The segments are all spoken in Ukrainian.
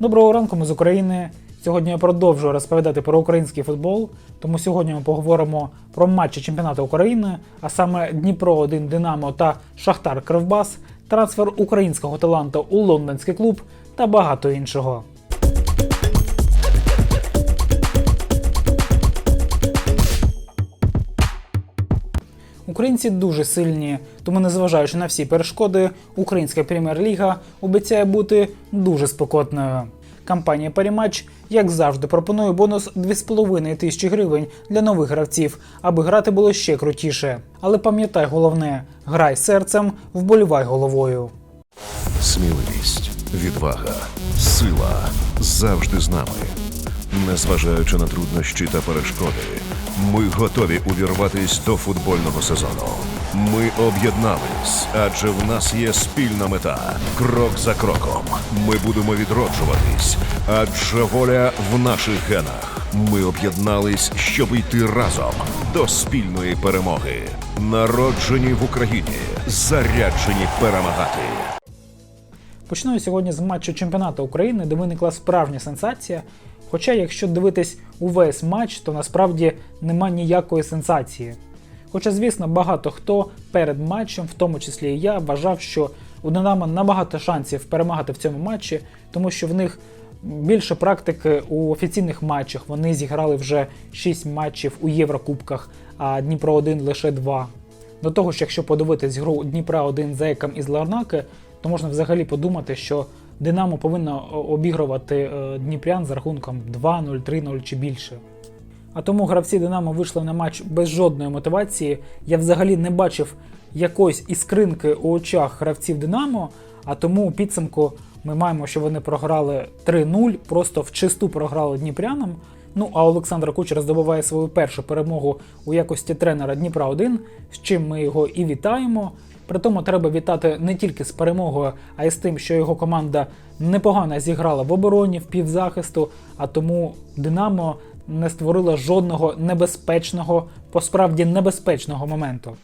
Доброго ранку, ми з України. Сьогодні я продовжую розповідати про український футбол. Тому сьогодні ми поговоримо про матчі чемпіонату України, а саме Дніпро 1 Динамо та Шахтар Кривбас, трансфер українського таланту у лондонський клуб та багато іншого. Українці дуже сильні, тому незважаючи на всі перешкоди, українська прем'єр-ліга обіцяє бути дуже спекотною. Компанія Паріматч, як завжди, пропонує бонус 2,5 тисячі гривень для нових гравців, аби грати було ще крутіше. Але пам'ятай головне: грай серцем, вболівай головою. Сміливість, відвага, сила завжди з нами. Незважаючи на труднощі та перешкоди, ми готові увірватись до футбольного сезону. Ми об'єднались, адже в нас є спільна мета. Крок за кроком. Ми будемо відроджуватись, адже воля в наших генах. Ми об'єднались, щоб йти разом до спільної перемоги. Народжені в Україні, заряджені перемагати. Почну сьогодні з матчу чемпіонату України, де виникла справжня сенсація. Хоча, якщо дивитись увесь матч, то насправді нема ніякої сенсації. Хоча, звісно, багато хто перед матчем, в тому числі і я, вважав, що у Динамо набагато шансів перемагати в цьому матчі, тому що в них більше практики у офіційних матчах. Вони зіграли вже 6 матчів у Єврокубках, а Дніпро 1 лише 2. До того ж, якщо подивитись гру Дніпра 1 за Еком із Ларнаки, то можна взагалі подумати, що Динамо повинно обігрувати е, Дніпрян за рахунком 2-0, 3-0 чи більше. А тому гравці Динамо вийшли на матч без жодної мотивації. Я взагалі не бачив якоїсь іскринки у очах гравців Динамо, а тому у підсумку ми маємо, що вони програли 3-0, просто в чисту програли Дніпрянам. Ну а Олександр Кучер здобуває свою першу перемогу у якості тренера Дніпра 1, з чим ми його і вітаємо. При тому треба вітати не тільки з перемогою, а й з тим, що його команда непогано зіграла в обороні, в півзахисту, а тому Динамо не створила жодного небезпечного, по справді небезпечного моменту.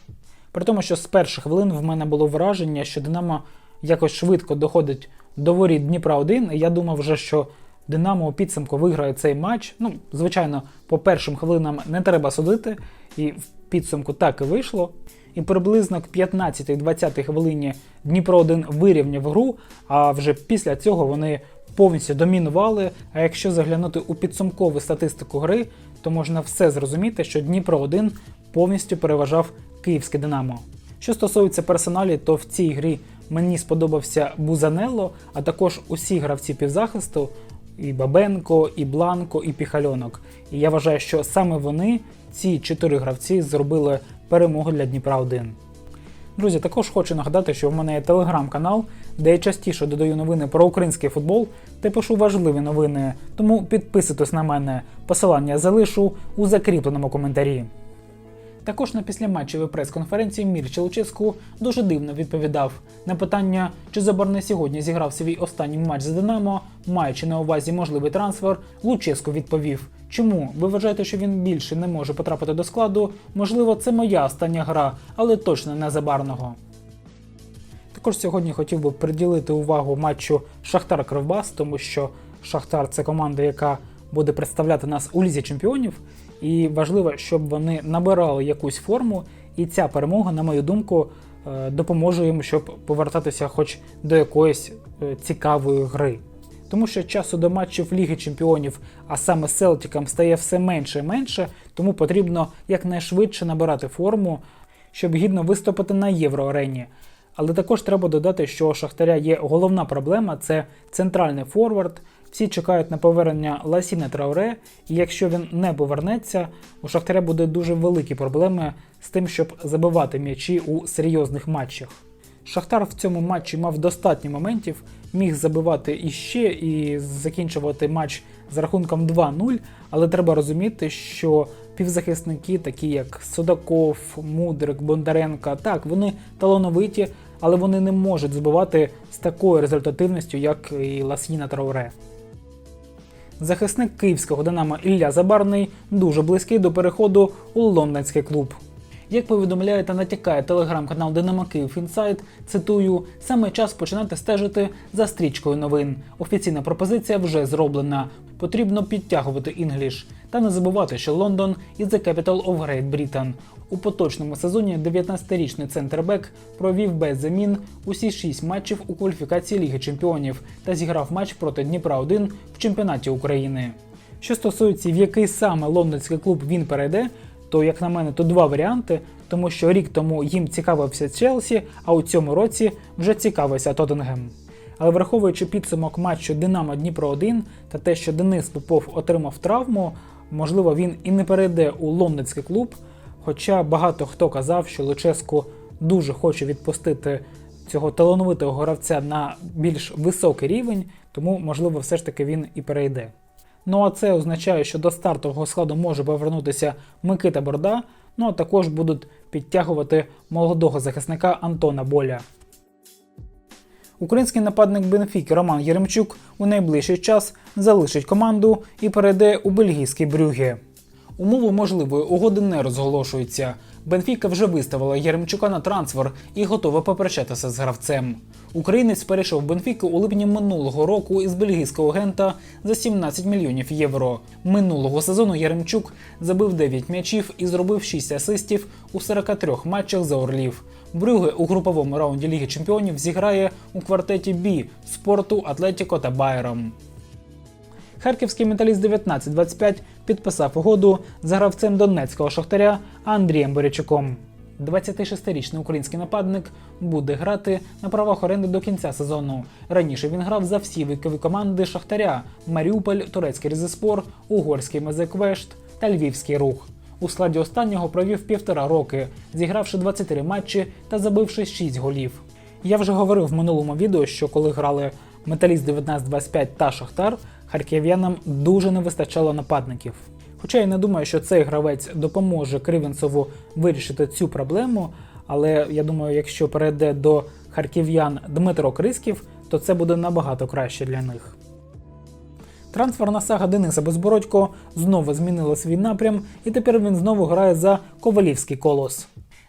При тому, що з перших хвилин в мене було враження, що Динамо якось швидко доходить до воріт Дніпра 1, і я думав вже, що Динамо у підсумку виграє цей матч. Ну, звичайно, по першим хвилинам не треба судити, і в підсумку так і вийшло. І приблизно к 15-20 хвилині Дніпро 1 вирівняв гру, а вже після цього вони повністю домінували. А якщо заглянути у підсумкову статистику гри, то можна все зрозуміти, що Дніпро 1 повністю переважав київське Динамо. Що стосується персоналі, то в цій грі мені сподобався Бузанелло, а також усі гравці півзахисту, і Бабенко, і Бланко, і Піхальонок. І я вважаю, що саме вони, ці чотири гравці, зробили перемогу для Дніпра 1. Друзі, також хочу нагадати, що в мене є телеграм-канал, де я частіше додаю новини про український футбол та пишу важливі новини. Тому підписуйтесь на мене. Посилання залишу у закріпленому коментарі. Також на післяматчевій прес-конференції Мірча Луческу дуже дивно відповідав на питання, чи Забарне сьогодні зіграв свій останній матч за Динамо, маючи на увазі можливий трансфер, Луческу відповів: Чому ви вважаєте, що він більше не може потрапити до складу? Можливо, це моя остання гра, але точно не Забарного. Також сьогодні хотів би приділити увагу матчу Шахтар Кривбас, тому що Шахтар це команда, яка буде представляти нас у лізі чемпіонів, і важливо, щоб вони набирали якусь форму. І ця перемога, на мою думку, е, допоможе їм, щоб повертатися хоч до якоїсь е, цікавої гри. Тому що часу до матчів Ліги Чемпіонів, а саме з Селтіком, стає все менше і менше, тому потрібно якнайшвидше набирати форму, щоб гідно виступити на євроарені. Але також треба додати, що у Шахтаря є головна проблема це центральний форвард. Всі чекають на повернення Ласіна Трауре, і якщо він не повернеться, у Шахтаря буде дуже великі проблеми з тим, щоб забивати м'ячі у серйозних матчах. Шахтар в цьому матчі мав достатньо моментів, міг забивати іще і закінчувати матч з рахунком 2-0, але треба розуміти, що півзахисники, такі як Судаков, Мудрик, Бондаренко, так, вони талановиті, але вони не можуть збивати з такою результативністю, як і Ласіна Трауре. Захисник київського Динамо Ілля Забарний дуже близький до переходу у лондонський клуб. Як повідомляє та натякає телеграм-канал Динамо Київ Інсайт, цитую, саме час починати стежити за стрічкою новин. Офіційна пропозиція вже зроблена. Потрібно підтягувати інгліш. Та не забувати, що Лондон is the capital of Great Britain. У поточному сезоні 19-річний центрбек провів без замін усі 6 матчів у кваліфікації Ліги Чемпіонів та зіграв матч проти Дніпра 1 в чемпіонаті України. Що стосується, в який саме лондонський клуб він перейде, то, як на мене, то два варіанти, тому що рік тому їм цікавився Челсі, а у цьому році вже цікавився Тоттенгем. Але враховуючи підсумок матчу Динамо Дніпро 1 та те, що Денис Попов отримав травму, можливо, він і не перейде у лондонський клуб. Хоча багато хто казав, що Луческу дуже хоче відпустити цього талановитого гравця на більш високий рівень, тому, можливо, все ж таки він і перейде. Ну а це означає, що до стартового складу може повернутися Микита Борда, ну а також будуть підтягувати молодого захисника Антона Боля. Український нападник Бенфіки Роман Єремчук у найближчий час залишить команду і перейде у бельгійський Брюге. Умови можливої угоди не розголошуються. Бенфіка вже виставила Єремчука на трансфер і готова попрощатися з гравцем. Українець перейшов в Бенфіку у липні минулого року із бельгійського агента за 17 мільйонів євро. Минулого сезону Яремчук забив 9 м'ячів і зробив 6 асистів у 43 матчах за Орлів. Брюге у груповому раунді Ліги Чемпіонів зіграє у квартеті Бі спорту, Атлетіко та Байером. Харківський металіст 1925 підписав угоду з гравцем донецького шахтаря Андрієм Борячуком. 26-річний український нападник буде грати на правах оренди до кінця сезону. Раніше він грав за всі вікові команди Шахтаря: Маріуполь, Турецький Різеспор, Угорський Мезеквешт та Львівський рух. У складі останнього провів півтора роки, зігравши 23 матчі та забивши 6 голів. Я вже говорив в минулому відео, що коли грали Металіст 1925 та Шахтар, харків'янам дуже не вистачало нападників. Хоча я не думаю, що цей гравець допоможе Кривенцеву вирішити цю проблему, але я думаю, якщо перейде до харків'ян Дмитро Крисків, то це буде набагато краще для них. Трансферна сага Дениса Безбородько знову змінила свій напрям, і тепер він знову грає за Ковалівський колос.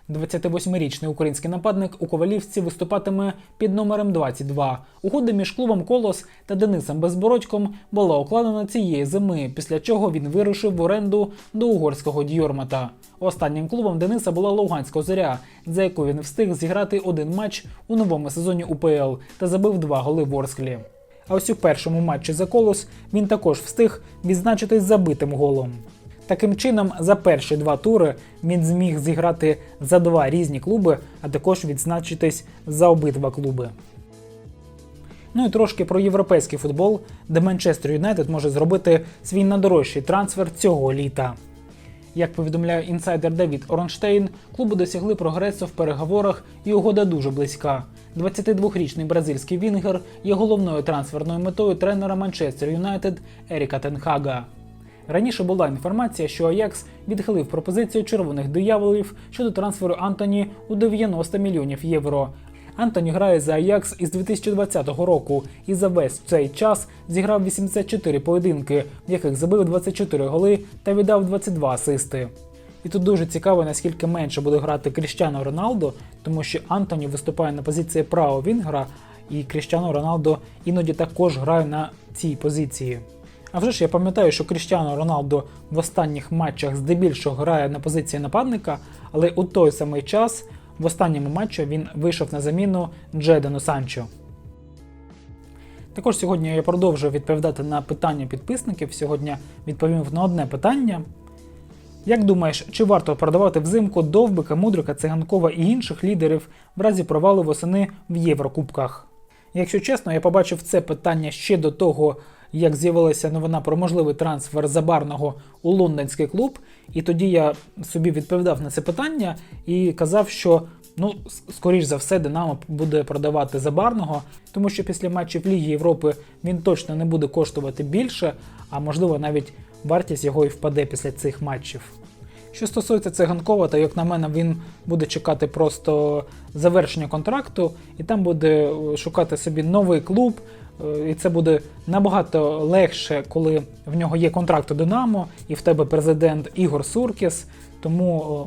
28-річний український нападник у Ковалівці виступатиме під номером 22. Угода між клубом Колос та Денисом Безбородьком була укладена цієї зими, після чого він вирушив в оренду до угорського Дьормата. Останнім клубом Дениса була Луганська зоря, за яку він встиг зіграти один матч у новому сезоні УПЛ та забив два голи в Орсклі. А ось у першому матчі за колос він також встиг відзначитись забитим голом. Таким чином, за перші два тури він зміг зіграти за два різні клуби, а також відзначитись за обидва клуби. Ну і трошки про європейський футбол, де Манчестер Юнайтед може зробити свій найдорожчий трансфер цього літа. Як повідомляє інсайдер Девід Оронштейн, клуби досягли прогресу в переговорах і угода дуже близька. 22-річний бразильський Вінгер є головною трансферною метою тренера Манчестер Юнайтед Еріка Тенхага. Раніше була інформація, що Аякс відхилив пропозицію червоних дияволів щодо трансферу Антоні у 90 мільйонів євро. Антоні грає за Аякс із 2020 року і за весь цей час зіграв 84 поєдинки, в яких забив 24 голи та віддав 22 асисти. І тут дуже цікаво, наскільки менше буде грати Кріштіано Роналдо, тому що Антоні виступає на позиції правого Вінгера, і Кріштіано Роналдо іноді також грає на цій позиції. А вже ж я пам'ятаю, що Кріштіано Роналдо в останніх матчах здебільшого грає на позиції нападника, але у той самий час в останньому матчі він вийшов на заміну Джедану Санчо. Також сьогодні я продовжую відповідати на питання підписників. Сьогодні відповім на одне питання. Як думаєш, чи варто продавати взимку Довбика, Мудрика, Циганкова і інших лідерів в разі провалу восени в Єврокубках? Якщо чесно, я побачив це питання ще до того, як з'явилася новина про можливий трансфер Забарного у лондонський клуб, і тоді я собі відповідав на це питання і казав, що ну, скоріш за все, Динамо буде продавати Забарного, тому що після матчів Ліги Європи він точно не буде коштувати більше, а можливо навіть вартість його і впаде після цих матчів. Що стосується циганкова, то як на мене, він буде чекати просто завершення контракту, і там буде шукати собі новий клуб. І це буде набагато легше, коли в нього є контракт у Динамо, і в тебе президент Ігор Суркіс. Тому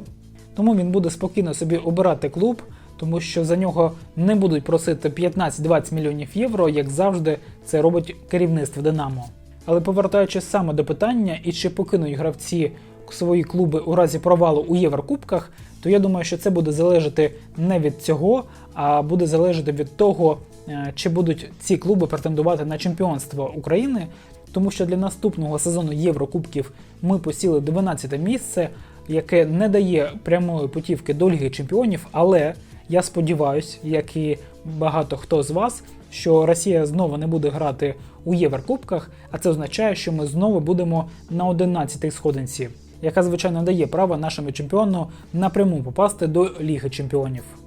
тому він буде спокійно собі обирати клуб, тому що за нього не будуть просити 15-20 мільйонів євро, як завжди це робить керівництво Динамо. Але повертаючись саме до питання, і чи покинуть гравці свої клуби у разі провалу у Єврокубках, то я думаю, що це буде залежати не від цього, а буде залежати від того, е, чи будуть ці клуби претендувати на чемпіонство України. Тому що для наступного сезону Єврокубків ми посіли 12 місце, яке не дає прямої путівки до Ліги Чемпіонів, але я сподіваюся, як і багато хто з вас, що Росія знову не буде грати у Єврокубках, а це означає, що ми знову будемо на 11-й сходинці, яка звичайно дає право нашому чемпіону напряму попасти до Ліги Чемпіонів.